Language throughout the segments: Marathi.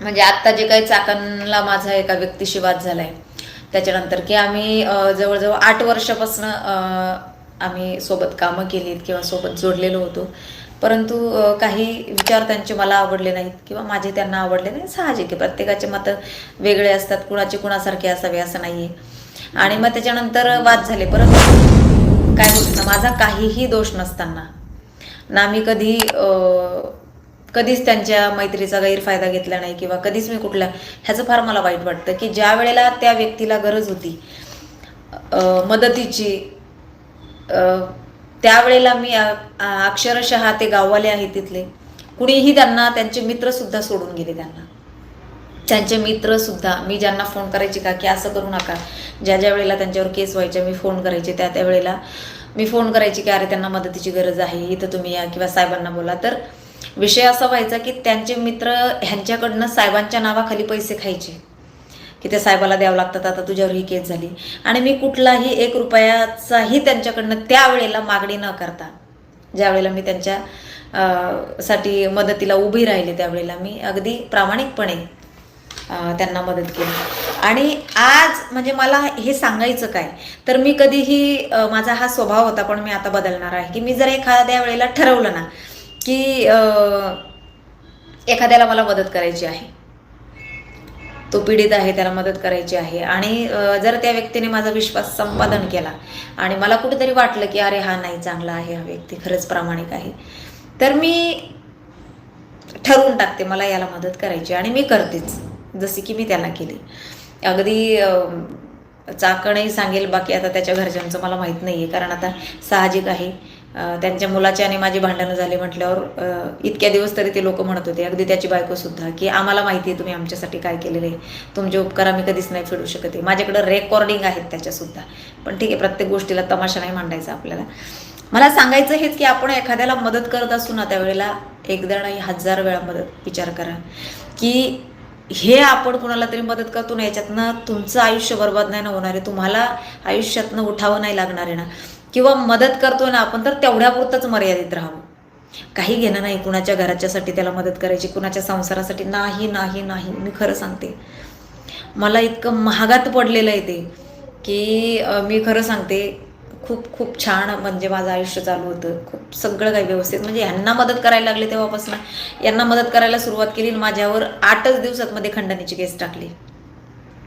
म्हणजे आत्ता जे काही चाकणला माझा एका व्यक्तीशी वाद झाला आहे त्याच्यानंतर की आम्ही जवळजवळ आठ वर्षापासून आम्ही सोबत कामं केलीत किंवा सोबत जोडलेलो होतो. परंतु काही विचार त्यांचे मला आवडले नाहीत किंवा माझे त्यांना आवडले नाही साहजिक आहे. प्रत्येकाचे मतं वेगळे असतात. कुणाचे कुणासारखे असावे असं नाही आहे आणि मग त्याच्यानंतर वाद झाले. परंतु काय ना माझा काहीही दोष नसताना ना मी कधी कधीच त्यांच्या मैत्रीचा गैरफायदा घेतला नाही किंवा कधीच मी कुठल्या ह्याचं फार मला वाईट वाटतं की ज्या वेळेला त्या व्यक्तीला गरज होती मदतीची त्यावेळेला मी अक्षरशः ते गाववाले आहेत तिथले. कुणीही त्यांना त्यांचे मित्रसुद्धा सोडून गेले त्यांना. त्यांचे मित्रसुद्धा मी ज्यांना फोन करायची का की असं करू नका. ज्या ज्या वेळेला त्यांच्यावर केस व्हायच्या मी फोन करायचे. त्या त्यावेळेला मी फोन करायची की अरे त्यांना मदतीची गरज आहे इथं तुम्ही या किंवा साहेबांना बोला. तर विषय असा व्हायचा की त्यांचे मित्र ह्यांच्याकडनं साहेबांच्या नावाखाली पैसे खायचे. की ते साहेबाला द्यावं लागतात आता तुझ्यावर ही केस झाली. आणि मी कुठलाही एक रुपयाचाही त्यांच्याकडनं त्यावेळेला मागणी न करता ज्या वेळेला मी त्यांच्या साठी मदतीला उभी राहिले त्यावेळेला मी अगदी प्रामाणिकपणे त्यांना मदत केली. आणि आज म्हणजे मला हे सांगायचं काय तर मी कधीही माझा हा स्वभाव होता पण मी आता बदलणार आहे. की मी जर एखाद्या वेळेला ठरवलं ना की एखाद्याला मला मदत करायची आहे. तो पीडित आहे त्याला मदत करायची आहे. आणि जर त्या व्यक्तीने माझा विश्वास संपादन केला आणि मला कुठेतरी वाटलं की अरे हा नाही चांगला आहे हा व्यक्ती खरंच प्रामाणिक आहे तर मी ठरवून टाकते मला याला मदत करायची आणि मी करतेच जशी की मी त्याला केली. अगदी चाकणही सांगेल बाकी आता त्याच्या घरच्यांचं मला माहीत नाही आहे कारण आता साहजिक आहे. त्यांच्या मुलाचे आणि माझी भांडणं झाले म्हटल्यावर इतक्या दिवस तरी ते लोक म्हणत होते अगदी त्याची बायकोसुद्धा की आम्हाला माहिती आहे तुम्ही आमच्यासाठी काय केलेलं आहे. तुमचे उपकार आम्ही कधीच नाही फेडू शकत आहे. माझ्याकडं रेकॉर्डिंग आहेत त्याच्यासुद्धा पण ठीक आहे प्रत्येक गोष्टीला तमाशा नाही मांडायचा आपल्याला. मला सांगायचं हेच की आपण एखाद्याला मदत करत असू ना त्यावेळेला एकदा नाही हजार वेळा मदत विचार करा. की हे आपण कुणाला तरी मदत करतो ना याच्यातनं तुमचं आयुष्य बर्बाद नाही ना होणार आहे. तुम्हाला आयुष्यातनं उठावं नाही लागणार आहे ना. किंवा मदत करतो ना आपण तर तेवढ्यापुरतंच मर्यादित राहावं. काही घेणं नाही कुणाच्या घराच्यासाठी त्याला मदत करायची कुणाच्या संसारासाठी. नाही नाही नाही मी खरं सांगते. मला इतकं महागात पडलेलं आहे ते की मी खरं सांगते खूप खूप छान म्हणजे माझं आयुष्य चालू होतं. खूप सगळं काही व्यवस्थित. म्हणजे ह्यांना मदत करायला लागले तेव्हापासून. यांना मदत करायला सुरुवात केली आणि माझ्यावर आठच दिवसात मध्ये खंडणीची केस टाकली.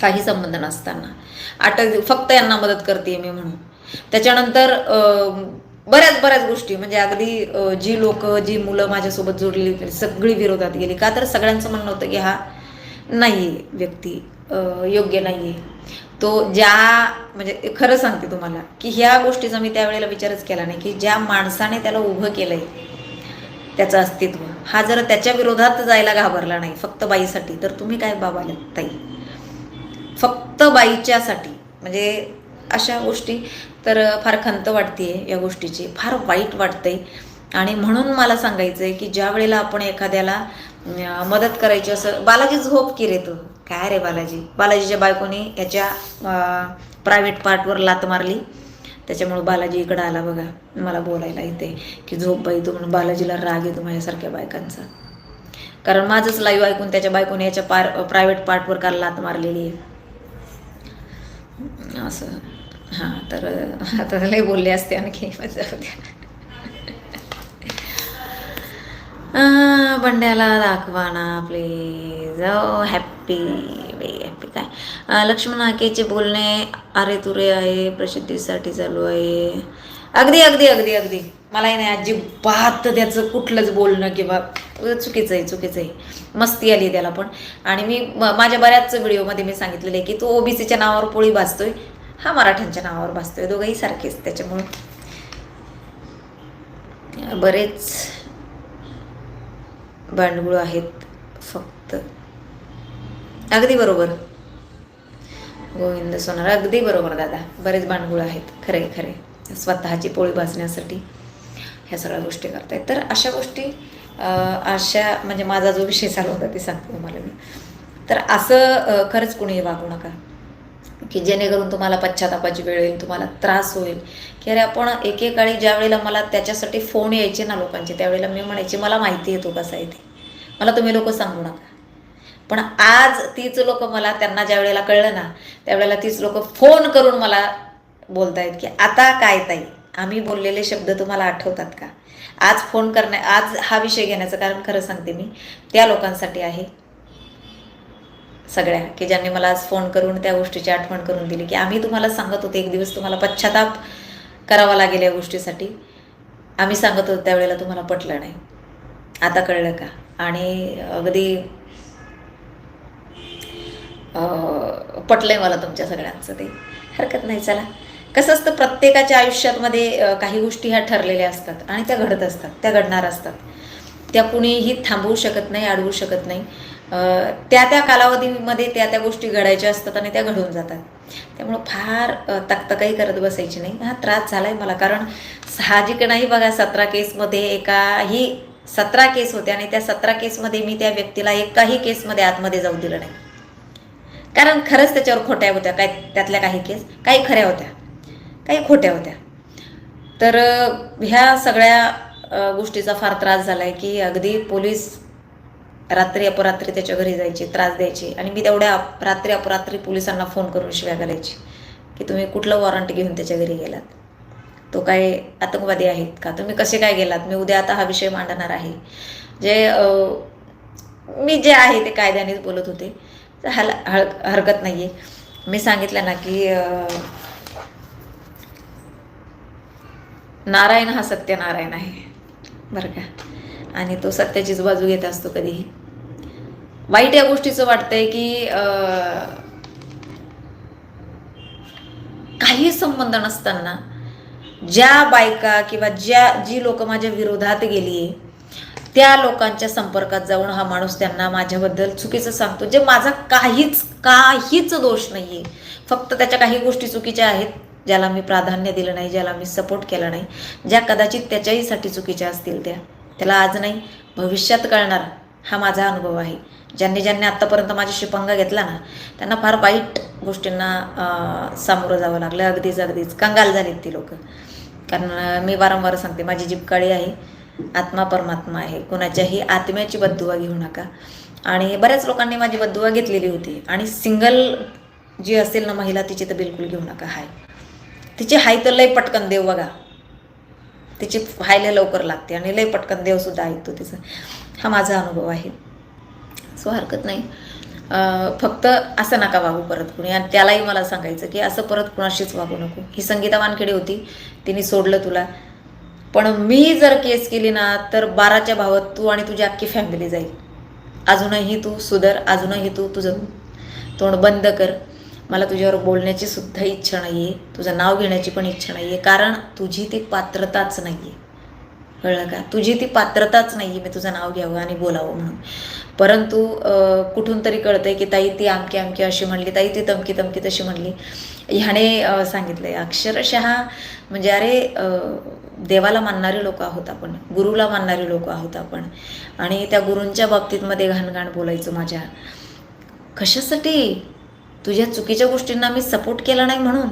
काही संबंध नसताना. आठच दिव फक्त यांना मदत करते मी म्हणून. त्याच्यानंतर बऱ्याच बऱ्याच गोष्टी. म्हणजे अगदी जी लोक जी मुलं माझ्यासोबत जोडलेली होती सगळी विरोधात गेली. का तर सगळ्यांचं म्हणणं होतं की हा नाही व्यक्ती योग्य नाही आहे तो ज्या म्हणजे खरं सांगते तुम्हाला की ह्या गोष्टीचा मी त्यावेळेला विचारच केला नाही की ज्या माणसाने त्याला उभं केलंय त्याचं अस्तित्व हा जर त्याच्या विरोधात जायला घाबरला नाही फक्त बाईसाठी तर तुम्ही काय बाबाला ताई? फक्त बाईच्यासाठी. म्हणजे अशा गोष्टी तर फार खंत वाटते या गोष्टीची. फार वाईट वाटते आणि म्हणून मला सांगायचं आहे की ज्या वेळेला आपण एखाद्याला मदत करायची असं बालाजी झोप की रे तू? काय रे बालाजी? बालाजीच्या बायकोने याच्या प्रायव्हेट पार्टवर लात मारली. त्याच्यामुळं बालाजी इकडं आला बघा. मला बोलायला इथे की झोप बाई तू म्हणून बालाजीला राग येतो माझ्यासारख्या बायकांचा. कारण माझंच लाईव्ह ऐकून त्याच्या बायकोने याच्या पार प्रायव्हेट पार्टवर काल लात मारलेली आहे. असं. हां तर आता लय बोलले असते आणखी. मजा होत्या बंड्याला दाखवा ना प्लीज ओ हॅप्पी वेरी हॅप्पी काय? लक्ष्मण हाकेचे बोलणे अरे तुरे आहे प्रसिद्धीसाठी चालू आहे. अगदी अगदी अगदी अगदी. मलाही नाही अजिबात त्याचं कुठलंच बोलणं किंवा चुकीचं आहे चुकीचं आहे. मस्ती आली त्याला पण. आणि मी माझ्या बऱ्याच व्हिडिओमध्ये मी सांगितलेलं आहे की तो ओबीसीच्या नावावर पोळी भाजतोय. हा मराठ्यांच्या नावावर भाजतोय दोघंही सारखेच त्याच्यामुळं. बरेच भांडगुळ आहेत फक्त. अगदी बरोबर. गोविंद सोनार अगदी बरोबर दादा. बरेच भांडगुळ आहेत. खरे खरे. स्वतःची पोळी भाजण्यासाठी ह्या सगळ्या गोष्टी करतायत. तर अशा गोष्टी अशा म्हणजे माझा जो विषय चालू होता ते सांगते तुम्हाला मी. तर असं खरंच कुणीही वागू नका. की जेणेकरून तुम्हाला पश्चातापाची वेळ येईल तुम्हाला त्रास होईल. की अरे आपण एकेकाळी ज्या वेळेला मला त्याच्यासाठी फोन यायचे ना लोकांचे त्यावेळेला मी म्हणायचे मला माहिती आहे तो कसा आहे ते. मला तुम्ही लोक सांगू नका. पण आज तीच लोक मला त्यांना ज्या वेळेला कळलं ना त्यावेळेला तीच लोक फोन करून मला बोलतायत की आता काय ताई? आम्ही बोललेले शब्द तुम्हाला आठवतात का? आज फोन करण्या आज हा विषय घेण्याचं कारण खरं सांगते मी. त्या लोकांसाठी आहे. सगळ्या की ज्यांनी मला आज फोन करून त्या गोष्टीची आठवण करून दिली की आम्ही तुम्हाला सांगत होते एक दिवस तुम्हाला पश्चाताप करावा लागेल या गोष्टीसाठी. आम्ही सांगत होतो त्यावेळेला तुम्हाला पटलं नाही. आता कळलं का? आणि अगदी अं, पटलंय मला तुमच्या सगळ्यांचं ते. हरकत नाही चला. कसं असतं प्रत्येकाच्या आयुष्यात मध्ये काही गोष्टी ह्या ठरलेल्या असतात आणि त्या घडत असतात त्या घडणार असतात. त्या कुणीही थांबवू शकत नाही अडवू शकत नाही. त्या त्या कालावधीमध्ये त्या त्या गोष्टी घडायच्या असतात आणि त्या घडून जातात. त्यामुळं फार तकतकाही करत बसायची नाही. हा त्रास झाला आहे मला. कारण साहजिक नाही बघा सतरा केसमध्ये एकाही सतरा केस होत्या आणि त्या सतरा केसमध्ये मी त्या व्यक्तीला एकाही केसमध्ये आतमध्ये जाऊ दिलं नाही. कारण खरंच त्याच्यावर खोट्या होत्या. काय त्यातल्या काही केस काही खऱ्या होत्या. काही खोट्या होत्या. तर ह्या सगळ्या गोष्टीचा फार त्रास झाला आहे की अगदी पोलीस रात्री अपरात्री त्याच्या घरी जायची त्रास द्यायची. आणि मी तेवढ्या अप- रात्री अपरात्री पोलिसांना फोन करून शिव्या घालायची की तुम्ही कुठलं वॉरंट घेऊन त्याच्या घरी गेलात? तो काय आतंकवादी आहेत का? तुम्ही कसे काय गेलात? मी उद्या आता हा विषय मांडणार आहे. जे मी जे आहे ते कायद्यानेच बोलत होते. हल हळ हरकत नाही आहे मी सांगितलं ना की नारायण हा सत्यनारायण आहे. बरं का? आणि तो सत्याचीच बाजू घेत असतो कधीही. वाईट या गोष्टीचं वाटतंय की काही संबंध नसताना ज्या बायका किंवा ज्या जी लोक माझ्या विरोधात गेली आहे त्या लोकांच्या संपर्कात जाऊन हा माणूस त्यांना माझ्याबद्दल चुकीचं सांगतो. जे माझा काहीच काहीच दोष नाही आहे फक्त त्याच्या काही गोष्टी चुकीच्या आहेत ज्याला मी प्राधान्य दिलं नाही ज्याला मी सपोर्ट केला नाही ज्या कदाचित त्याच्याहीसाठी चुकीच्या असतील त्या. त्याला आज नाही भविष्यात कळणार हा माझा अनुभव आहे. ज्यांनी ज्यांनी आत्तापर्यंत माझ्याशी पंगा घेतला ना त्यांना फार वाईट गोष्टींना सामोरं जावं लागलं. अगदीच अगदीच. कंगाल झालीत ती लोक. कारण मी वारंवार सांगते माझी जीप काळी आहे आत्मा परमात्मा आहे. कोणाच्याही आत्म्याची बद्दुवा घेऊ नका. आणि बऱ्याच लोकांनी माझी बद्दुवा घेतलेली होती. आणि सिंगल जी असेल ना महिला तिची तर बिलकुल घेऊ नका. हाय. तिची हाय तर लय पटकन देव बघा. तिची व्हायला लवकर लागते आणि लय पटकन देवसुद्धा ऐकतो तिचा. हा माझा अनुभव आहे. सो हरकत नाही. फक्त असं नका वागू परत कुणी. आणि त्यालाही मला सांगायचं की असं परत कुणाशीच वागू नको. ही संगीता वानखेडे होती. तिने सोडलं तुला. पण मी जर केस केली ना तर बाराच्या भावात तू आणि तुझी अख्खी फॅमिली जाईल. अजूनही तू सुधर अजूनही तू तुझं तोंड बंद कर. मला तुझ्यावर बोलण्याची सुद्धा इच्छा नाही आहे तुझं नाव घेण्याची पण इच्छा नाही आहे कारण तुझी ती पात्रताच नाही आहे कळलं का? तुझी ती पात्रताच नाही आहे मी तुझं नाव घ्यावं आणि बोलावं म्हणून. परंतु कुठून तरी कळतंय की ताई ती आमकी आमकी अशी म्हणली ताई ती तमकी तमकी तशी म्हणली. ह्याने सांगितलं सांगितलंय. अक्षरशः म्हणजे अरे देवाला मानणारे लोक आहोत आपण. गुरुला मानणारे लोक आहोत आपण. आणि त्या गुरूंच्या बाबतीतमध्ये घाणघाण बोलायचं माझ्या. कशासाठी? तुझ्या चुकीच्या गोष्टींना मी सपोर्ट केला नाही म्हणून.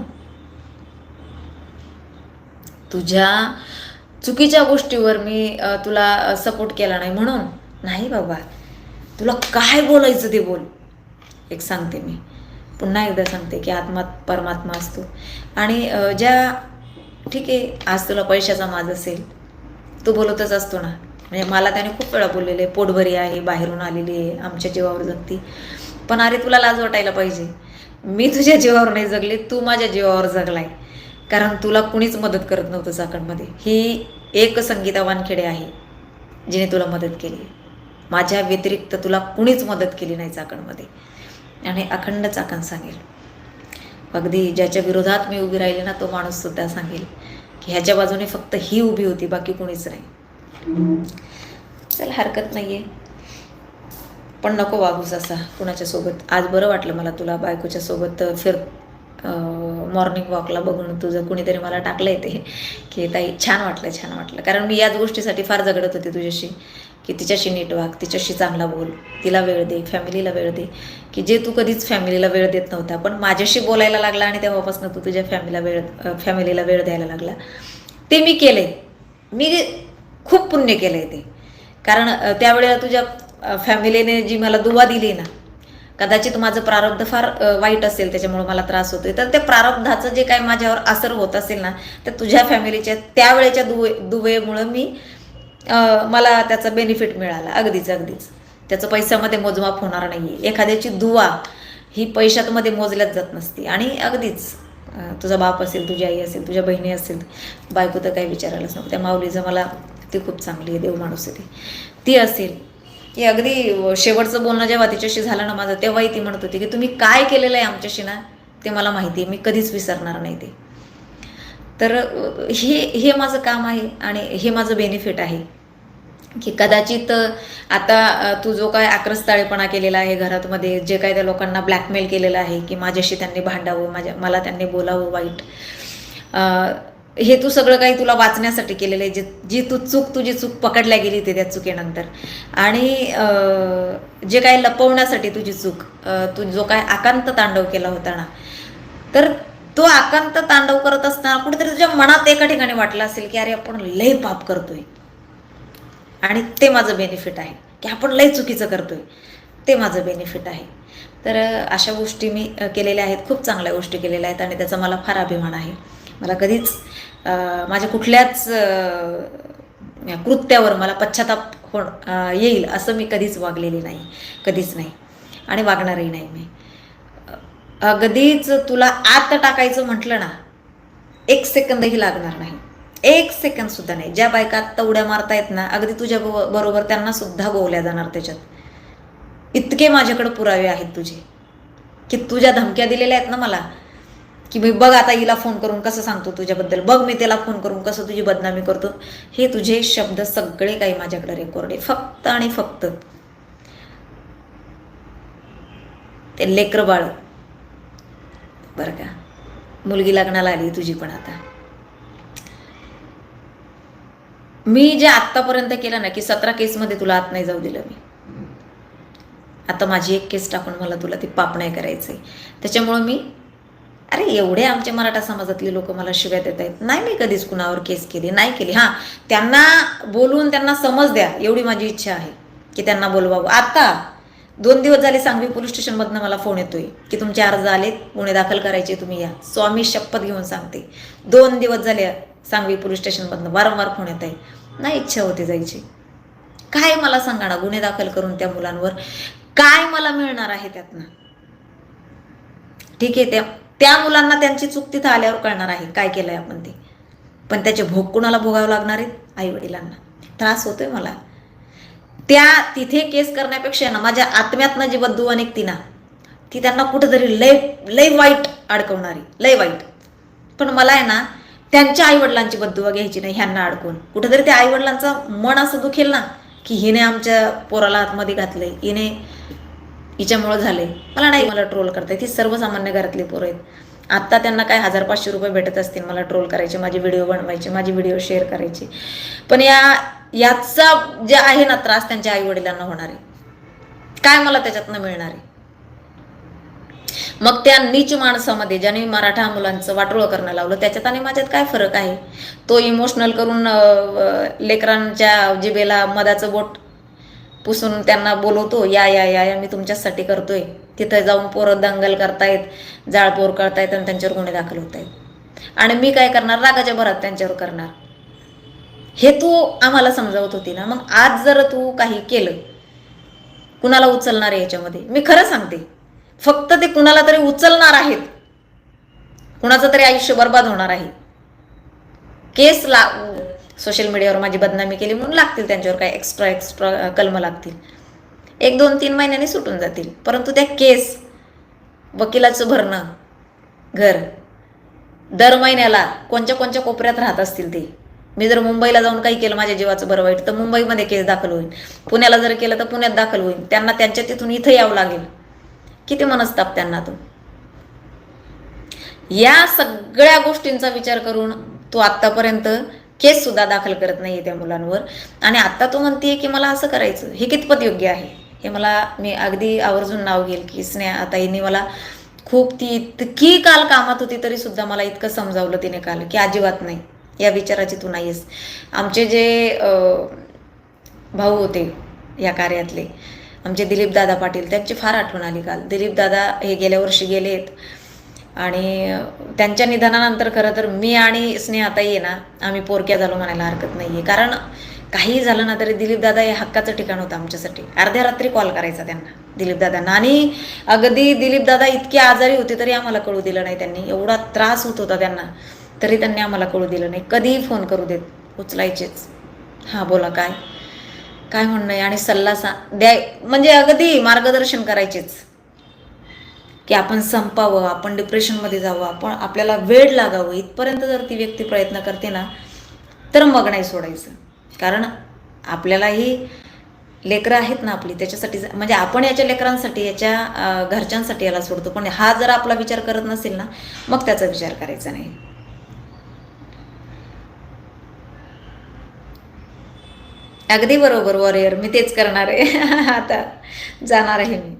तुझ्या चुकीच्या गोष्टीवर मी तुला सपोर्ट केला नाही म्हणून. नाही बाबा. तुला काय बोलायचं ते बोल. एक सांगते मी. पुन्हा एकदा सांगते की आत्मा परमात्मा असतो. आणि ज्या ठीक आहे आज तुला पैशाचा माज असेल. तू बोलतच असतो ना. म्हणजे मला त्याने खूप वेळा बोललेलं आहे पोटभरी आहे बाहेरून आलेली आहे आमच्या जीवावर जगती. पण अरे तुला लाज वाटायला पाहिजे. मी तुझ्या जीवावर नाही जगले तू माझ्या जीवावर जगलाय. कारण तुला कुणीच मदत करत नव्हतं चाकणमध्ये. ही एक संगीता वानखेडे आहे जिने तुला मदत केली. माझ्या व्यतिरिक्त तुला कुणीच मदत केली नाही चाकणमध्ये. आणि अखंड चाकण सांगेल. अगदी ज्याच्या विरोधात मी उभी राहिले ना तो माणूस सुद्धा सांगेल की ह्याच्या बाजूने फक्त ही उभी होती बाकी कुणीच नाही. चल हरकत नाही आहे पण नको वागूस असा कुणाच्या सोबत. आज बरं वाटलं मला तुला बायकोच्या सोबत फिर मॉर्निंग वॉकला बघून तुझं कुणीतरी मला टाकलं ते. की ताई छान वाटलं छान वाटलं. कारण मी याच गोष्टीसाठी फार झगडत होते तुझ्याशी की तिच्याशी नीट वाग तिच्याशी चांगला बोल तिला वेळ दे फॅमिलीला वेळ दे. की जे तू कधीच फॅमिलीला वेळ देत नव्हता पण माझ्याशी बोलायला लागला आणि तेव्हापासून तू तुझ्या फॅमिलीला वेळ फॅमिलीला वेळ द्यायला लागला. ते मी केले मी खूप पुण्य केलं आहे ते. कारण त्यावेळेला तुझ्या फॅमिलीने जी मला दुवा दिली ना कदाचित माझं प्रारब्ध फार वाईट असेल त्याच्यामुळे मला त्रास होतोय. तर त्या प्रारब्धाचं जे काय माझ्यावर असर होत असेल ना तर तुझ्या फॅमिलीच्या त्यावेळेच्या दुवे दुवेमुळं मी मला त्याचा बेनिफिट मिळाला अगदीच अगदीच. त्याचं पैशामध्ये मोजमाप होणार नाही एखाद्याची दुवा ही पैशातमध्ये मोजल्याच जात नसते. आणि अगदीच तुझा बाप असेल तुझी आई असेल तुझ्या बहिणी असेल बायको तर काही विचारायलाच नको. त्या माऊलीचं मला ती खूप चांगली आहे देव माणूस आहे ती असेल की अगदी शेवटचं बोलणं जेव्हा तिच्याशी झालं ना माझं तेव्हाही ती म्हणत होती की तुम्ही काय केलेलं आहे आमच्याशी ना ते मला माहिती आहे. मी कधीच विसरणार नाही ते. तर हे हे माझं काम आहे आणि हे माझं बेनिफिट आहे. की कदाचित आता तू जो काय आक्रस्ताळेपणा केलेला आहे घरातमध्ये जे काय त्या लोकांना ब्लॅकमेल केलेलं आहे की माझ्याशी त्यांनी भांडावं माझ्या मला त्यांनी बोलावं वाईट. हे तू सगळं काही तुला वाचण्यासाठी केलेलं आहे जे जी तू चूक तुझी चूक पकडल्या गेली ते त्या चुकीनंतर. आणि जे काय लपवण्यासाठी तुझी चूक तू जो काय आकांत तांडव केला होता ना तर तो आकांत तांडव करत असताना कुठेतरी तुझ्या मनात एका ठिकाणी वाटलं असेल की अरे आपण लय पाप करतोय. आणि ते माझं बेनिफिट आहे की आपण लय चुकीचं करतोय. ते माझं बेनिफिट आहे. तर अशा गोष्टी मी केलेल्या आहेत खूप चांगल्या गोष्टी केलेल्या आहेत आणि त्याचा मला फार अभिमान आहे. मला कधीच माझ्या कुठल्याच कृत्यावर मला पश्चाताप हो येईल असं मी कधीच वागलेली नाही कधीच नाही आणि वागणारही नाही मी. अगदीच तुला आत टाकायचं म्हटलं ना एक सेकंदही लागणार नाही. एक सेकंद सुद्धा नाही. ज्या बायका आत्ता उड्या मारतायत ना अगदी तुझ्या बरोबर त्यांना सुद्धा गोवल्या जाणार त्याच्यात. इतके माझ्याकडे पुरावे आहेत तुझे की तुझ्या धमक्या दिलेल्या आहेत ना मला की मी बघ आता हिला फोन करून कसं सांगतो तुझ्याबद्दल. बघ मी त्याला फोन करून कसं तुझी बदनामी करतो. हे तुझे शब्द सगळे काही माझ्याकडे रेकॉर्ड आहे. फक्त आणि फक्त ते लेकर बाळ. बरं का? मुलगी लग्नाला आली तुझी पण आता. मी जे आत्तापर्यंत केलं ना की सतरा केसमध्ये तुला आत नाही जाऊ दिलं मी. आता माझी एक केस टाकून मला तुला ते पाप नाही करायचंय. त्याच्यामुळं मी अरे एवढे आमचे मराठा समाजातले लोक मला शिव्या देत आहेत. नाही मी कधीच कुणावर केस केली नाही केली. हां त्यांना बोलून त्यांना समज द्या एवढी माझी इच्छा आहे की त्यांना बोलवावं. आता दोन दिवस झाले सांगवी पोलीस स्टेशनमधनं मला फोन येतोय की तुमचे अर्ज आलेत गुन्हे दाखल करायचे तुम्ही या. स्वामी शपथ घेऊन सांगते. दोन दिवस झाले सांगवी पोलीस स्टेशनमधनं वारंवार फोन येत आहे. नाही इच्छा होती जायची. काय मला सांगा ना गुन्हे दाखल करून त्या मुलांवर काय मला मिळणार आहे त्यातनं? ठीक आहे त्या त्या मुलांना त्यांची चूक तिथं आल्यावर कळणार आहे काय केलंय आपण ते. पण त्याचे भोग कुणाला भोगावं लागणार आहेत? आई वडिलांना त्रास होतोय मला. त्या तिथे केस करण्यापेक्षा ना माझ्या आत्म्यातनं जी बद्दू निघती ना ती त्यांना कुठंतरी लय लय वाईट अडकवणारी लय वाईट. पण मला आहे ना त्यांच्या आईवडिलांची बद्दुवा घ्यायची नाही ह्यांना अडकून कुठंतरी त्या आईवडिलांचं मन असं दुखेल ना की हिने आमच्या पोराला आतमध्ये घातलंय हिने हिच्यामुळं झालंय. मला नाही मला ट्रोल करताय ती सर्वसामान्य घरातली पोरं आहेत. आत्ता त्यांना काय हजार पाचशे रुपये भेटत असतील मला ट्रोल करायचे माझे व्हिडिओ बनवायचे माझे व्हिडिओ शेअर करायचे. पण या याचा जे आहे ना त्रास त्यांच्या आई वडिलांना होणार आहे. काय मला त्याच्यातनं मिळणार आहे? मग त्या नीच माणसामध्ये ज्याने मराठा मुलांचं वाटोळं करणं लावलं त्याच्यात आणि माझ्यात काय फरक आहे? तो इमोशनल करून लेकरांच्या जिबेला मधाचं बोट पुसून त्यांना बोलवतो या या या या मी तुमच्यासाठी करतोय. तिथं जाऊन पोरं दंगल करतायत जाळपोर करतायत आणि त्यांच्यावर गुन्हे दाखल होत आहेत आणि मी काय करणार? रागाच्या भरात त्यांच्यावर करणार. हे तू आम्हाला समजावत होती ना मग आज जर तू काही केलं कुणाला उचलणार आहे याच्यामध्ये? मी खरं सांगते फक्त ते कुणाला तरी उचलणार आहेत. कुणाचं तरी आयुष्य बर्बाद होणार आहे. केस ला सोशल मीडियावर माझी बदनामी केली म्हणून लागतील त्यांच्यावर काय एक्स्ट्रा एक्स्ट्रा कलम लागतील. एक दोन तीन महिन्याने सुटून जातील. परंतु त्या केस वकिलाचं भरणं घर दर महिन्याला कोणत्या कोणत्या कोपऱ्यात राहत असतील ते. मी जर मुंबईला जाऊन काही केलं माझ्या जीवाचं बरं वाईट तर मुंबईमध्ये केस दाखल होईल. पुण्याला जर केलं तर पुण्यात दाखल होईल. त्यांना त्यांच्या तिथून इथं यावं लागेल. किती मनस्ताप त्यांना तो. या सगळ्या गोष्टींचा विचार करून तो आत्तापर्यंत केस सुद्धा दाखल करत नाहीये त्या मुलांवर. आणि आत्ता तो म्हणते की मला असं करायचं हे कितपत योग्य आहे? हे मला मी अगदी आवर्जून नाव घेईल की स्नेहा आता हिने मला खूप ती इतकी काल कामात होती तरी सुद्धा मला इतकं समजावलं तिने काल की अजिबात नाही. या विचाराची तू नाहीस आमचे जे भाऊ होते या कार्यातले आमचे दिलीप दादा पाटील त्यांची फार आठवण आली काल. दिलीप दादा हे गेल्या वर्षी गेलेत. आणि त्यांच्या निधनानंतर खरं तर मी आणि स्नेहाताई आहे ना आम्ही पोरक्या झालो म्हणायला हरकत नाही आहे कारण काही झालं ना तरी दिलीपदादा हे हक्काचं ठिकाण होतं आमच्यासाठी. अर्ध्या रात्री कॉल करायचा त्यांना दिलीपदादांना आणि अगदी दिलीपदादा इतके आजारी होते तरी आम्हाला कळू दिलं नाही त्यांनी. एवढा त्रास होत होता त्यांना तरी त्यांनी आम्हाला कळू दिलं नाही. कधीही फोन करू देत उचलायचेच. हां बोला काय? काय म्हणणं आहे? आणि सल्ला सा द्याय म्हणजे अगदी मार्गदर्शन करायचेच. की आपण संपावं आपण डिप्रेशनमध्ये जावं आपण आपल्याला वेळ लागावं इथपर्यंत जर ती व्यक्ती प्रयत्न करते ना तर मग नाही सोडायचं. कारण आपल्यालाही लेकरं आहेत ना आपली त्याच्यासाठी म्हणजे आपण याच्या लेकरांसाठी याच्या घरच्यांसाठी याला सोडतो. पण हा जर आपला विचार करत नसेल ना मग त्याचा विचार करायचा नाही. अगदी बरोबर वॉरियर. मी तेच करणार आहे. आता जाणार आहे मी.